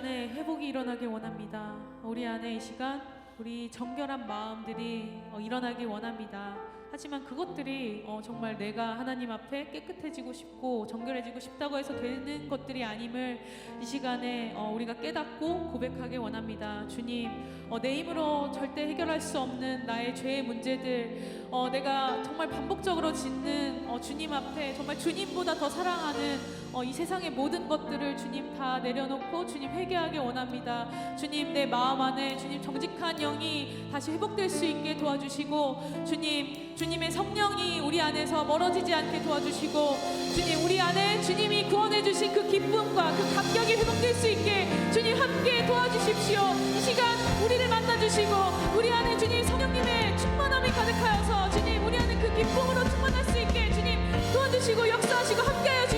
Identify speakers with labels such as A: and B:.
A: 안에 회복이 일어나길 원합니다. 우리 안에 이 시간 우리 정결한 마음들이 어, 일어나길 원합니다. 하지만 그것들이 어, 정말 내가 하나님 앞에 깨끗해지고 싶고 정결해지고 싶다고 해서 되는 것들이 아님을 이 시간에 어, 우리가 깨닫고 고백하길 원합니다. 주님, 어, 내 힘으로 절대 해결할 수 없는 나의 죄의 문제들, 어, 내가 정말 반복적으로 짓는 어, 주님 앞에 정말 주님보다 더 사랑하는 어, 이 세상의 모든 것들을 주님 다 내려놓고 주님 회개하길 원합니다. 주님 내 마음 안에 주님 정직한 영이 다시 회복될 수 있게 도와주시고 주님 주님의 성령이 우리 안에서 멀어지지 않게 도와주시고 주님 우리 안에 주님이 구원해 주신 그 기쁨과 그 감격이 회복될 수 있게 주님 함께 도와주십시오. 이 시간 우리를 만나 주시고 우리 안에 주님 성령님의 충만함이 가득하여서 주님 우리 안에 그 기쁨으로 충만할 수 있게 주님 도와주시고 역사하시고 함께하여